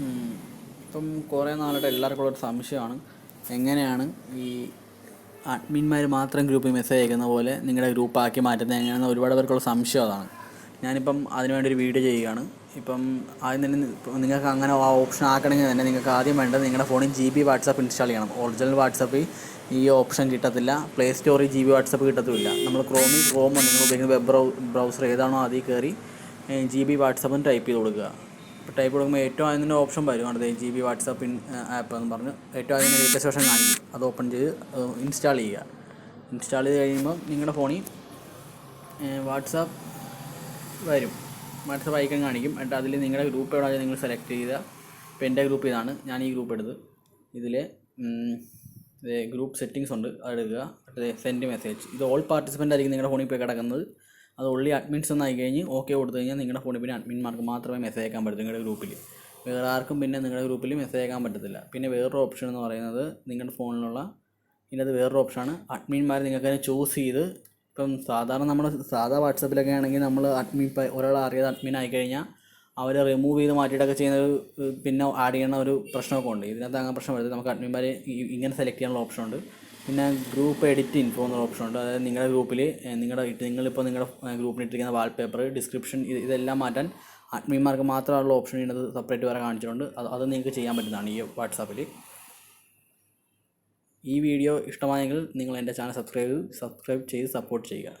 ഇപ്പം കുറേ നാളായിട്ട് എല്ലാവർക്കും ഒരു സംശയമാണ്. എങ്ങനെയാണ് ഈ അഡ്മിന്മാർ മാത്രം ഗ്രൂപ്പിൽ മെസ്സേജ് അയക്കുന്ന പോലെ നിങ്ങളുടെ ഗ്രൂപ്പ് ആക്കി മാറ്റുന്നത് എങ്ങനെയാണെന്ന് ഒരുപാട് പേർക്കുള്ള സംശയം അതാണ്. ഞാനിപ്പം അതിനുവേണ്ടി ഒരു വീഡിയോ ചെയ്യുകയാണ്. ഇപ്പം ആദ്യം തന്നെ നിങ്ങൾക്ക് അങ്ങനെ ആ ഓപ്ഷൻ ആക്കണമെങ്കിൽ തന്നെ നിങ്ങൾക്ക് ആദ്യം വേണ്ടത് നിങ്ങളുടെ ഫോണിൽ ജി ബി വാട്സാപ്പ് ഇൻസ്റ്റാൾ ചെയ്യണം. ഒറിജിനൽ വാട്സാപ്പിൽ ഈ ഓപ്ഷൻ കിട്ടത്തില്ല. പ്ലേ സ്റ്റോറിൽ ജി ബി വാട്സാപ്പ് കിട്ടത്തുമില്ല. നമ്മൾ ക്രോമിൽ ക്രോം നിങ്ങൾ ഉപയോഗിക്കുന്ന വെബ് ബ്രൗസർ ഏതാണോ അതിൽ കയറി ജി ബി വാട്സാപ്പ് ടൈപ്പ് ചെയ്ത് കൊടുക്കുക. ഇപ്പോൾ ടൈപ്പ് കൊടുക്കുമ്പോൾ ഏറ്റവും ആദ്യം ഓപ്ഷൻ വരും അവിടെ G B WhatsApp in app എന്ന് പറഞ്ഞ്. ഏറ്റവും ആദ്യം ലേറ്റസ്റ്റ് വേർഷൻ കാണിക്കും. അത് ഓപ്പൺ ചെയ്ത് ഇൻസ്റ്റാൾ ചെയ്യുക. ഇൻസ്റ്റാൾ ചെയ്ത് കഴിയുമ്പോൾ നിങ്ങളുടെ ഫോണിൽ വാട്സാപ്പ് വരും. വാട്സാപ്പ് ഐക്കൺ കാണിക്കും. എന്നിട്ട് അതിൽ നിങ്ങളുടെ ഗ്രൂപ്പ് എവിടെ നിങ്ങൾ സെലക്ട് ചെയ്ത ഇപ്പോൾ എന്റെ ഗ്രൂപ്പ് ഇതാണ്. ഞാൻ ഈ ഗ്രൂപ്പ് എടുത്ത് ഇതിൽ ഗ്രൂപ്പ് സെറ്റിങ്സ് ഉണ്ട്. അതെടുക്കുക അതെ സെൻഡ് മെസ്സേജ് ഇത് ഓൾ പാർട്ടിസിപ്പന്റ് ആയിരിക്കും നിങ്ങളുടെ ഫോണിൽ പോയി കിടക്കുന്നത്. അത് ഉള്ളി അഡ്മിൻസ് എന്നായി കഴിഞ്ഞ് ഓക്കെ കൊടുത്തു കഴിഞ്ഞാൽ നിങ്ങളുടെ ഫോണിൽ പിന്നെ അഡ്മിന്മാർക്ക് മാത്രമേ മെസ്സേജ് അയക്കാൻ പറ്റൂ നിങ്ങളുടെ ഗ്രൂപ്പിൽ വേറെ ആർക്കും പിന്നെ നിങ്ങളുടെ ഗ്രൂപ്പിൽ മെസ്സേജ് അയക്കാൻ പറ്റത്തില്ല. പിന്നെ വേറൊരു ഓപ്ഷൻ എന്ന് പറയുന്നത് നിങ്ങളുടെ ഫോണിലുള്ള ഇതിനകത്ത് വേറൊരു ഓപ്ഷനാണ് അഡ്മിൻമാർ നിങ്ങൾക്ക് അതിനെ ചൂസ് ചെയ്ത് ഇപ്പം സാധാരണ നമ്മൾ സാധാ വാട്സപ്പിലൊക്കെ ആണെങ്കിൽ നമ്മൾ അഡ്മിൻ ഒരാൾ അറിയാതെ അഡ്മിൻ ആയി കഴിഞ്ഞാൽ അവരെ റിമൂവ് ചെയ്ത് മാറ്റിയിട്ടൊക്കെ ചെയ്യുന്ന ഒരു പിന്നെ ആഡ് ചെയ്യുന്ന ഒരു പ്രശ്നമൊക്കെ ഉണ്ട്. ഇതിനകത്ത് അങ്ങനെ പ്രശ്നം വരുന്നത് നമുക്ക് അഡ്മിൻമാർ ഇങ്ങനെ സെലക്ട് ചെയ്യാനുള്ള ഓപ്ഷൻ ഉണ്ട്. പിന്നെ ഗ്രൂപ്പ് എഡിറ്റ് ഇൻഫോ എന്നൊരു ഓപ്ഷൻ ഉണ്ട്. അതായത് നിങ്ങളുടെ ഗ്രൂപ്പിൽ നിങ്ങളുടെ ഇട്ട് നിങ്ങളിപ്പോൾ നിങ്ങളുടെ ഗ്രൂപ്പിൽ ഇട്ടിരിക്കുന്ന വാൾപേപ്പർ ഡിസ്ക്രിപ്ഷൻ ഇത് ഇതെല്ലാം മാറ്റാൻ അഡ്മിന്മാർക്ക് മാത്രമുള്ള ഓപ്ഷൻ ഇതിനകത്ത് സെപ്പറേറ്റ് വേറെ കാണിച്ചിട്ടുണ്ട്. അത് അത് നിങ്ങൾക്ക് ചെയ്യാൻ പറ്റുന്നതാണ് ഈ വാട്സാപ്പിൽ ഈ വീഡിയോ ഇഷ്ടമായെങ്കിൽ നിങ്ങൾ എന്റെ ചാനൽ സബ്സ്ക്രൈബ് സബ്സ്ക്രൈബ് ചെയ്ത് സപ്പോർട്ട് ചെയ്യുക.